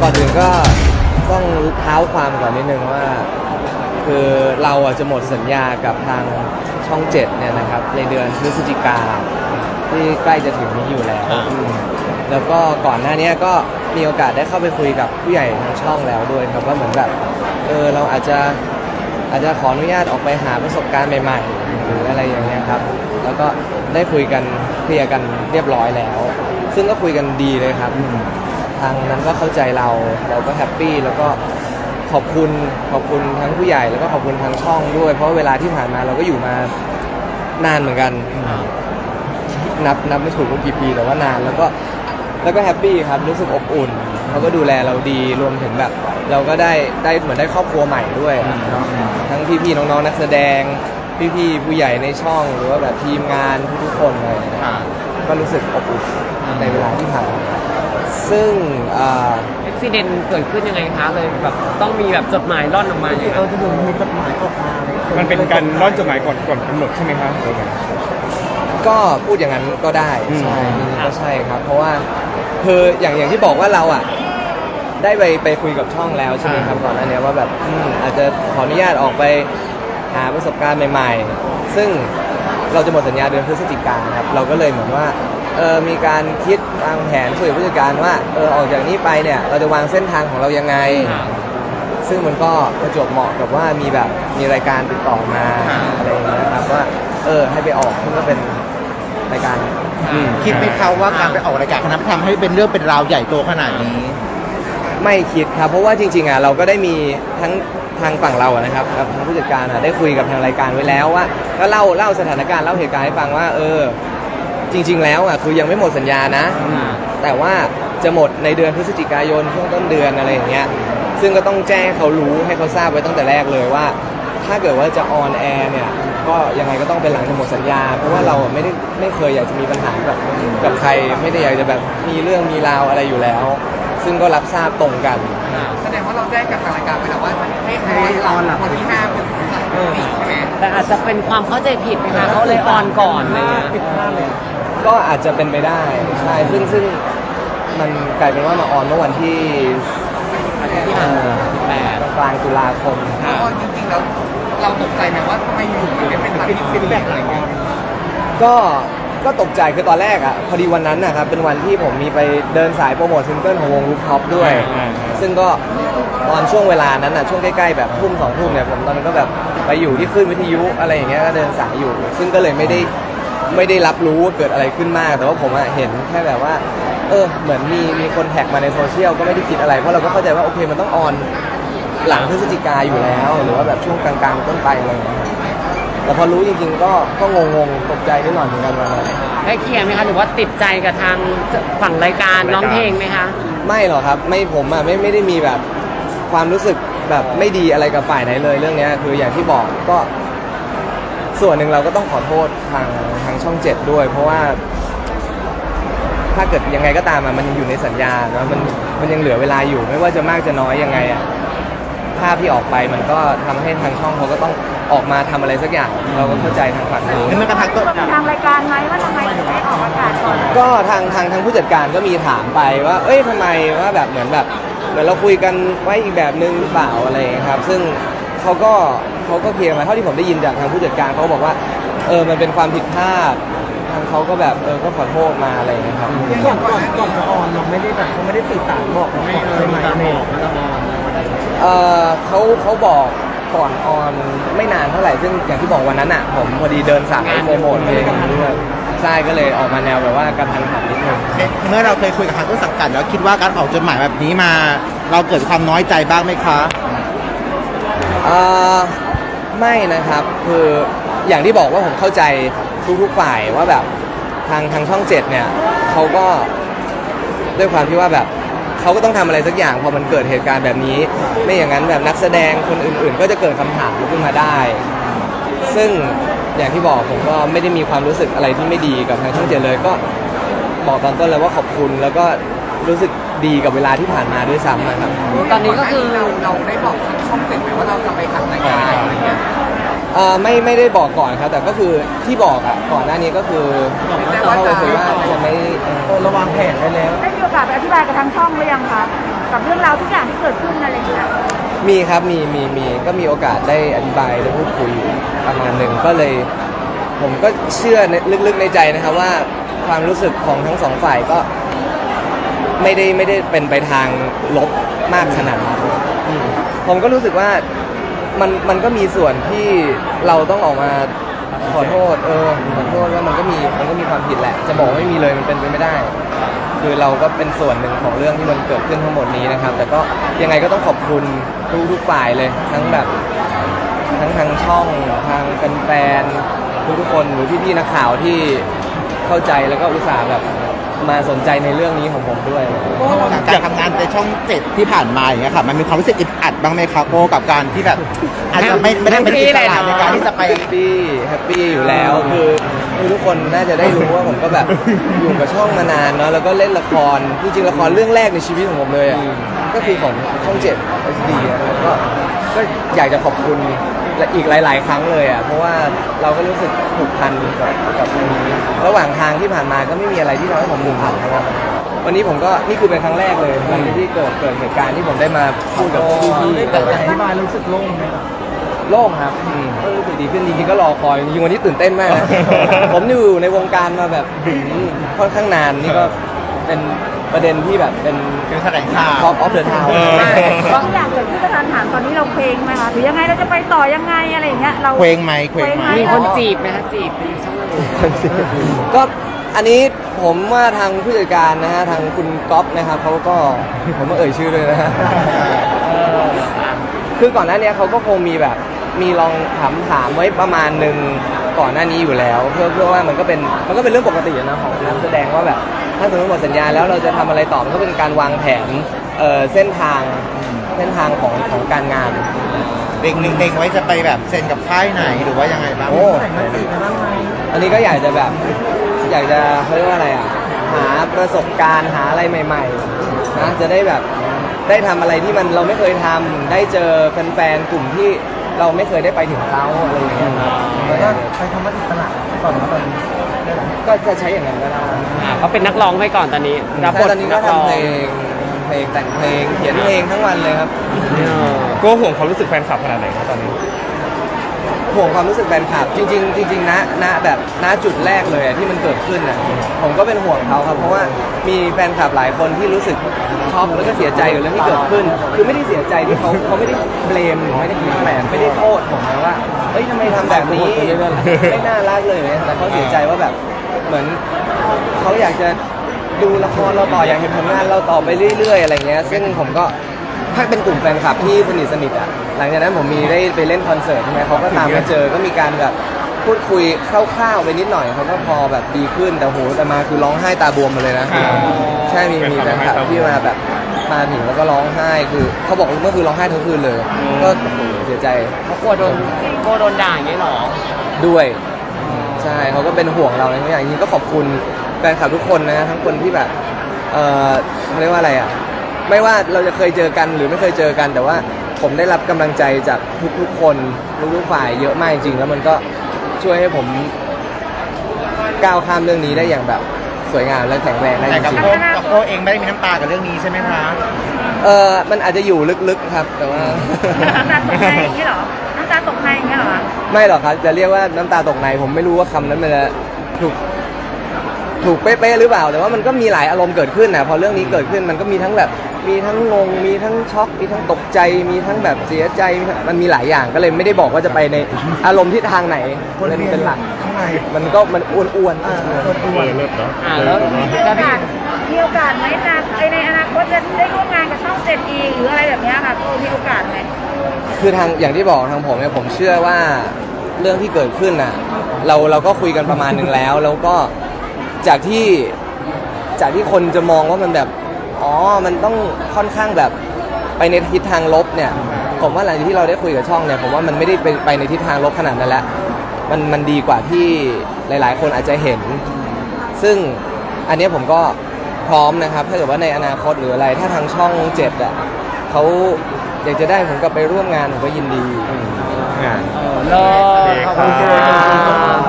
ก่อนอื่นก็ต้องเท้าความก่อนนิดนึงว่า คือเราอะจะหมดสัญญากับทางช่องเจ็ดเนี่ยนะครับ ในเดือนพฤศจิกาที่ใกล้จะถึงนี้อยู่แล้วอ่า อืมแล้วก็ก่อนหน้านี้ก็มีโอกาสได้เข้าไปคุยกับผู้ใหญ่ทางช่องแล้วด้วยครับว่าเหมือนแบบเออเราอาจจะอาจจะขออนุญาตออกไปหาประสบการณ์ใหม่ ๆ หรืออะไรอย่างเงี้ยครับ แล้วก็ได้คุยกันเคลียร์กันเรียบร้อยแล้ว ซึ่งก็คุยกันดีเลยครับ ทางนั้นก็เข้าใจเราเราก็แฮปปี้แล้วก็ขอบคุณขอบคุณทั้งผู้ใหญ่แล้วก็ขอบคุณทางช่องด้วย เพราะเวลาที่ผ่านมาเราก็อยู่มานานเหมือนกัน นับนับไม่ถูกว่ากี่ปีแต่ว่านานแล้วก็แล้วก็แฮปปี้ครับรู้สึกอบอุ่นเขาก็ดูแลเราดีรวมถึงแบบ เราก็ได้ได้เหมือนได้ครอบครัวใหม่ด้วยเนาะทั้งพี่ๆน้องๆนักแสดง พี่ๆผู้ใหญ่ในช่องหรือว่าแบบทีมงานทุกๆคนเลยค่ะ ก็รู้สึกอบอุ่นในเวลาที่ผ่านมาซึ่งอ่าอุบิเหตุเกิดขึ้นยังไงคะเลยแบบต้องมีแบบจดหมายร่อนออกมาอย่างเงี้ยเออที่ผมมีจดหมายออกมาเลยมันเป็นการร่อนจดหมายก่อนก่อนกำหนดใช่ไหมครับหรือไงก็พูดอย่างนั้นก็ได้อืม ใช่ก็ใช่ครับ เพราะว่าคืออย่างอย่างที่บอกว่าเราอะได้ไปไปคุยกับช่องแล้วใช่ไหมครับก่อนหน้านี้ว่าแบบอืมอาจจะขออนุญาตออกไปหาประสบการณ์ใหม่ ๆ ซึ่ง เราจะหมดสัญญาเดือนพฤศจิกาครับเราก็เลยเหมือนว่าเออมีการคิดวางแผนคุยกับผู้จัดการว่าเออออกจากนี้ไปเนี่ยเราจะวางเส้นทางของเรายังไงค่ะซึ่งมันก็ประจวบเหมาะกับว่ามีแบบมีรายการติดต่อมาอ่าอะไรอย่างเงี้ยครับว่าเออให้ไปออกซึ่งก็เป็นรายการอืมคิดไหมครับว่าการไปออกรายการคณะทำให้เป็นเรื่องเป็นราวใหญ่โตขนาดนี้ ไม่คิดครับ เพราะว่าจริงๆอะเราก็ได้มีทั้งทางฝั่งเราอะนะครับกับทางผู้จัดการอะได้คุยกับทางรายการไว้แล้วว่า ก็เล่าเล่าสถานการณ์เล่าเหตุการณ์ให้ฟังว่า เออ จริง ๆ แล้วอะคือยังไม่หมดสัญญานะ แต่ว่าจะหมดในเดือนพฤศจิกายนช่วงต้นเดือนอะไรอย่างเงี้ยซึ่งก็ต้องแจ้งให้เขารู้ให้เขาทราบไว้ตั้งแต่แรกเลยว่า ถ้าเกิดว่าจะออนแอร์เนี่ยก็ยังไงก็ต้องเป็นหลังจากหมดสัญญา เพราะว่าเราไม่ได้ไม่เคยอยากจะมีปัญหากับกับใคร ไม่ได้อยากจะแบบมีเรื่องมีราวอะไรอยู่แล้ว ซึ่งก็รับทราบตรงกัน แสดงว่าเราแจ้งกับทางรายการไปแล้วว่าให้ให้ออนหลังวันที่5พฤศจิกายน ใช่ไหมแต่อาจจะเป็นความเข้าใจผิดไหมคะเขาเลยออนก่อนอะไรเลยปิดพลาดเลยก็อาจจะเป็นไปได้ใช่ซึ่งซึ่งมันกลายเป็นว่ามาออนเมื่อวันที่ที่ผ่านมาแปดกลางตุลาคมเพราะว่าจริงๆแล้วเราตกใจไหมว่าทำไมอยู่ๆถึงได้เป็นตัดฟีดแบ็กอะไรเงี้ยก็ก็ตกใจคือตอนแรกอะพอดีวันนั้นนะครับเป็นวันที่ผมมีไปเดินสายโปรโมทซิงเกิลของวงรูฟท็อปด้วยอ่าซึ่งก็ตอนช่วงเวลานั้นอะช่วงใกล้ๆแบบทุ่มสองทุ่มเนี่ยผมตอนนั้นก็แบบ ไปอยู่ที่คลื่นวิทยุอะไรอย่างเงี้ยก็เดินสายอยู่ ซึ่งก็เลยไม่ได้ไม่ได้รับรู้ว่าเกิดอะไรขึ้นมาก แต่ว่าผมอะเห็นแค่แบบว่า เออ เหมือนมีมีคนแท็กมาในโซเชียลก็ไม่ได้คิดอะไร เพราะเราก็เข้าใจว่าโอเคมันต้องออนหลังพฤศจิกาอยู่แล้ว หรือว่าแบบช่วงกลางๆต้นไปอะไรอย่างเงี้ยแต่พอรู้จริงๆก็ก็งงๆตกใจนิดหน่อยเหมือนกันวันนั้นได้เคลียร์ไหมคะหรือว่าติดใจกับทางฝั่งรายการน้องเพลงไหมคะ ไม่หรอกครับ ไม่ผมอะไม่ไม่ได้มีแบบความรู้สึก แบบไม่ดีอะไรกับฝ่ายไหนเลยเรื่องเนี้ยคืออย่างที่บอกก็ ส่วนหนึ่งเราก็ต้องขอโทษทางทางช่องเจ็ดด้วย เพราะว่า ถ้าเกิดยังไงก็ตามอะมันยังอยู่ในสัญญาเนอะมันมันยังเหลือเวลาอยู่ ไม่ว่าจะมากจะน้อยยังไงอะภาพที่ออกไปมันก็ทำให้ทางช่องเขาก็ต้องออกมาทำอะไรสักอย่าง เราก็เข้าใจทางฝั่งนู้นนี่มันกระทั่งตัวทางรายการไหมว่าทำไมถึงไม่ออกอากาศก่อน ก็ทางทางทางผู้จัดการก็มีถามไปว่า เอ้ยทำไมว่าแบบเหมือนแบบ เหมือนเราคุยกันไว้อีกแบบนึงหรือเปล่าอะไรอย่างเงี้ยครับ ซึ่งเขาก็เขาก็เคลียร์มาเท่าที่ผมได้ยินจากทางผู้จัดการเขาก็บอกว่าเออมันเป็นความผิดพลาดทางเขาก็แบบเออก็ขอโทษมาอะไรอย่างเงี้ยครับ ก่อนก่อนก่อนจะออนเราไม่ได้แบบเขาไม่ได้สื่อสารบอกเราก่อนใช่ไหมเมย์เออเขาเขาบอกก่อนออนไม่นานเท่าไหร่ซึ่งอย่างที่บอกวันนั้นอะ ผมพอดีเดินสายโปรโมทเพลงด้วย ใช่ก็เลยออกมาแนวแบบว่ากระทันหันนิดนึง เมื่อเราเคยคุยกับทางต้นสังกัดแล้วคิดว่าการออกจดหมายแบบนี้มา เราเกิดความน้อยใจบ้างไหมคะ เอ่อไม่นะครับคืออย่างที่บอกว่าผมเข้าใจทุกๆฝ่ายว่าแบบทางทางช่องเจ็ดเนี่ยเขาก็ด้วยความที่ว่าแบบเขาก็ต้องทำอะไรสักอย่างพอมันเกิดเหตุการณ์แบบนี้ ไม่อย่างนั้นแบบนักแสดงคนอื่นๆ ก็จะเกิดคำถามขึ้นมาได้ ซึ่ง อย่างที่บอกผมก็ไม่ได้มีความรู้สึกอะไรที่ไม่ดีกับทางช่องเจ็ดเลยก็บอกตอนต้นเลยว่าขอบคุณแล้วก็รู้สึกดีกับเวลาที่ผ่านมาด้วยซ้ำนะครับ ตอนนี้ก็คือเราเราได้บอกทางช่องเจ็ดไหมว่าเราจะไปทำรายการอะไรเงี้ยเอ่อไม่ไม่ได้บอกก่อนครับ แต่ก็คือที่บอกอะก่อนหน้านี้ก็คือเข้าไปคุยว่าจะไม่เอ่อระวังแผนไว้แล้ว ได้มีโอกาสไปอธิบายกับทางช่องหรือยังคะกับเรื่องราวทุกอย่างที่เกิดขึ้นอะไรอย่างเงี้ย มีครับมีมีมีก็มีโอกาสได้อธิบายได้พูดคุยประมาณหนึ่งก็เลย ผมก็เชื่อในลึกๆในใจนะครับว่าความรู้สึกของทั้งสองฝ่ายก็ ไม่ได้ไม่ได้เป็นไปทางลบมากขนาดนั้นอืมผมก็รู้สึกว่ามันมันก็มีส่วนที่เราต้องออกมาขอโทษ เออขอโทษว่ามันก็มีมันก็มีความผิดแหละ จะบอกว่าไม่มีเลยมันเป็นไปไม่ได้ คือเราก็เป็นส่วนหนึ่งของเรื่องที่มันเกิดขึ้นทั้งหมดนี้นะครับ แต่ก็ยังไงก็ต้องขอบคุณทุกทุกๆฝ่ายเลยทั้งแบบทั้งทางช่องทางแฟนๆทุกๆคนหรือพี่ๆนักข่าวที่เข้าใจแล้วก็อุตส่าห์แบบมาสนใจในเรื่องนี้ของผมด้วยการทำงานในช่องเจ็ดที่ผ่านมาอย่างเงี้ยค่ะมันมีความรู้สึกอึดอัดบ้างไหมครับโก้กับการที่แบบอาจจะไม่ไม่ได้เป็นอิสระในการที่จะไปแฮปปี้แฮปปี้อยู่แล้วคือคือ ทุกคนน่าจะได้รู้ว่าผมก็แบบอยู่กับช่องมานานเนาะแล้วก็เล่นละครจริงๆละครเรื่องแรกในชีวิตของผมเลยอะก็คือของช่องเจ็ด HD อะก็ก็อยากจะขอบคุณและอีกหลาย ๆ ครั้งเลยอะเพราะว่าเราก็รู้สึกผูกพันกับกับตรงนี้ระหว่างทางที่ผ่านมาก็ไม่มีอะไรที่ทำให้ผมผูกพันนะครับวันนี้ผมก็นี่คือเป็นครั้งแรกเลยหลังจากที่เกิดเกิดเหตุการณ์ที่ผมได้มาพูดกับพี่ๆแต่อธิบายรู้สึกโล่งไหม โล่งครับก็รู้สึกดีขึ้นจริงๆก็รอคอยจริงๆวันนี้ตื่นเต้นมากนะ ผมอยู่ในวงการมาแบบอืมค่อนข้างนานนี่ก็เป็นประเด็นที่แบบเป็นคือแถลงข่าว Talk of the Town เออทุกอย่างเกิดขึ้นกระทันหันตอนนี้เราเคว้งไหมคะหรือยังไงเราจะไปต่อยังไงอะไรอย่างเงี้ยเราเคว้งไหมเคว้งไหม มีคนจีบไหมคะจีบในช่องอื่นก็อันนี้ผมว่าทางผู้จัดการนะฮะทางคุณก๊อฟนะครับเขาก็ผมก็เอ่ยชื่อเลยนะฮะเออคือก่อนหน้านี้เขาก็คงมีแบบ มีลองถามถามไว้ประมาณหนึ่งก่อนหน้านี้อยู่แล้ว เพื่อเพื่อว่ามันก็เป็นมันก็เป็นเรื่องปกติอะนะของนักแสดงว่าแบบถ้าสมมติหมดสัญญาแล้วเราจะทำอะไรต่อมันก็เป็นการวางแผนเอ่อเส้นทางเส้นทางของของการงาน เด็กหนึ่งเด็กไว้จะไปแบบเซ็นกับค่ายไหนหรือว่ายังไงบ้างโอ้อันนี้ก็อยากจะแบบ อยากจะเขาเรียกว่าอะไรอะ หาประสบการณ์หาอะไรใหม่ๆนะจะได้แบบได้ทำอะไรที่มันเราไม่เคยทำได้เจอแฟนๆกลุ่มที่ เราไม่เคยได้ไปถึงเขาอะไรอย่างเงี้ยครับแล้วก็ใช้คำว่าอิสระก่อนนะตอนนี้ก็จะใช้อย่างนั้นก็ได้อ่าก็เป็นนักร้องไปก่อนตอนนี้ รับบทตอนนี้ก็นักร้องทำเพลงเพลงแต่งเพลงเขียนเพลงทั้งวันเลยครับ เออ โก็ห่วงความรู้สึกแฟนคลับขนาดไหนครับตอนนี้ ห่วงความรู้สึกแฟนคลับจริงๆจริงๆนะณแบบณจุดแรกเลยอะที่มันเกิดขึ้นอะผมก็เป็นห่วงเขาครับเพราะว่ามีแฟนคลับหลายคนที่รู้สึกช็อกแล้วก็เสียใจกับเรื่องที่เกิดขึ้น คือไม่ได้เสียใจที่เขาเขาไม่ได้เบลมหรือไม่ได้คิดแปลนไม่ได้โทษผมนะว่าเฮ้ยทำไมทำแบบนี้ไม่น่ารักเลยเนี่ยแต่เขาเสียใจว่าแบบเหมือนเขาอยากจะดูละครเราต่ออยากเห็นผลงานเราต่อไปเรื่อยๆ อะไรเงี้ย ซึ่งผมก็ ถ้าเป็นกลุ่มแฟนคลับที่สนิทสนิทๆอะหลังจากนั้นผมมีได้ไปเล่นคอนเสิร์ตใช่ไหมเขาก็ตามมาเจอก็มีการแบบพูดคุยคร่าวๆไปนิดหน่อยเขาก็พอแบบดีขึ้นแต่โหแต่มาคือร้องไห้ตาบวมมาเลยนะอ่าใช่มีมีแฟนคลับที่มาแบบมาถึงแล้วก็ร้องไห้คือเขาบอกเมื่อคืนร้องไห้ทั้งคืนเลย ก็โอ้โหเสียใจเขากลัวโดนกลัวโดนด่าอย่างเงี้ยเหรอด้วยใช่เขาก็เป็นห่วงเราในทุกอย่างจริงๆก็ขอบคุณแฟนคลับทุกคนนะทั้งคนที่แบบเออเขาเรียกว่าอะไรอะ ไม่ว่าเราจะเคยเจอกันหรือไม่เคยเจอกัน แต่ว่าผมได้รับกำลังใจจากทุกๆคนทุกๆฝ่ายเยอะมากจริงๆแล้วมันก็ช่วยให้ผมก้าวข้ามเรื่องนี้ได้อย่างแบบสวยงามและแข็งแรงได้จแต่กับริงโก้กับโก้เองไม่ได้มีน้ำตากับเรื่องนี้ใช่ไหมคะๆเออมันอาจจะอยู่ลึกๆครับ แต่ว่า น้ำตาตกในอย่างเงี้ยเหรอ น้ำตาตกในอย่างเงี้ยเหรอคะไม่หรอกครับ จะเรียกว่าน้ำตาตกในผมไม่รู้ว่าคำนั้นมันจะถูกถูกเป๊ะๆหรือเปล่า แต่ว่ามันก็มีหลายอารมณ์เกิดขึ้นนะพอเรื่องนี้เกิดขึ้นมันก็มีทั้งแบบ มีทั้งงง มีทั้งช็อกมีทั้งตกใจ มีทั้งแบบเสียใจมีทั้งมันมีหลายอย่างก็เลยไม่ได้บอกว่าจะไปในอารมณ์ที่ทางไหนเลยเป็นหลักข้างใน มันก็มันอ้วนๆเออเลิศเนาะอ่าแล้วมีโอกาสมีโอกาสไหมนะในในอนาคตจะได้ร่วมงานกับช่องเจ็ดอีหรืออะไรแบบเนี้ยค่ะมีโอกาสไหมคือทางอย่างที่บอกทางผมเนี่ยผมเชื่อว่าเรื่องที่เกิดขึ้นน่ะเราเราก็คุยกันประมาณหนึ่งแล้ว แล้วก็จากที่จากที่คนจะมองว่ามันแบบ อ๋อ มันต้องค่อนข้างแบบไปในทิศทางลบเนี่ย ผมว่าหลังจากที่เราได้คุยกับช่องเนี่ยผมว่ามันไม่ได้ไปไปในทิศทางลบขนาดนั้นแล้วมันมันดีกว่าที่หลาย ๆ คนอาจจะเห็น ซึ่งอันเนี้ยผมก็พร้อมนะครับ ถ้าเกิดว่าในอนาคตหรืออะไร ถ้าทางช่องเจ็ดอะเขาอยากจะได้ผมกลับไปร่วมงานผมก็ยินดี งานเออเลิศขอบคุณค่ะ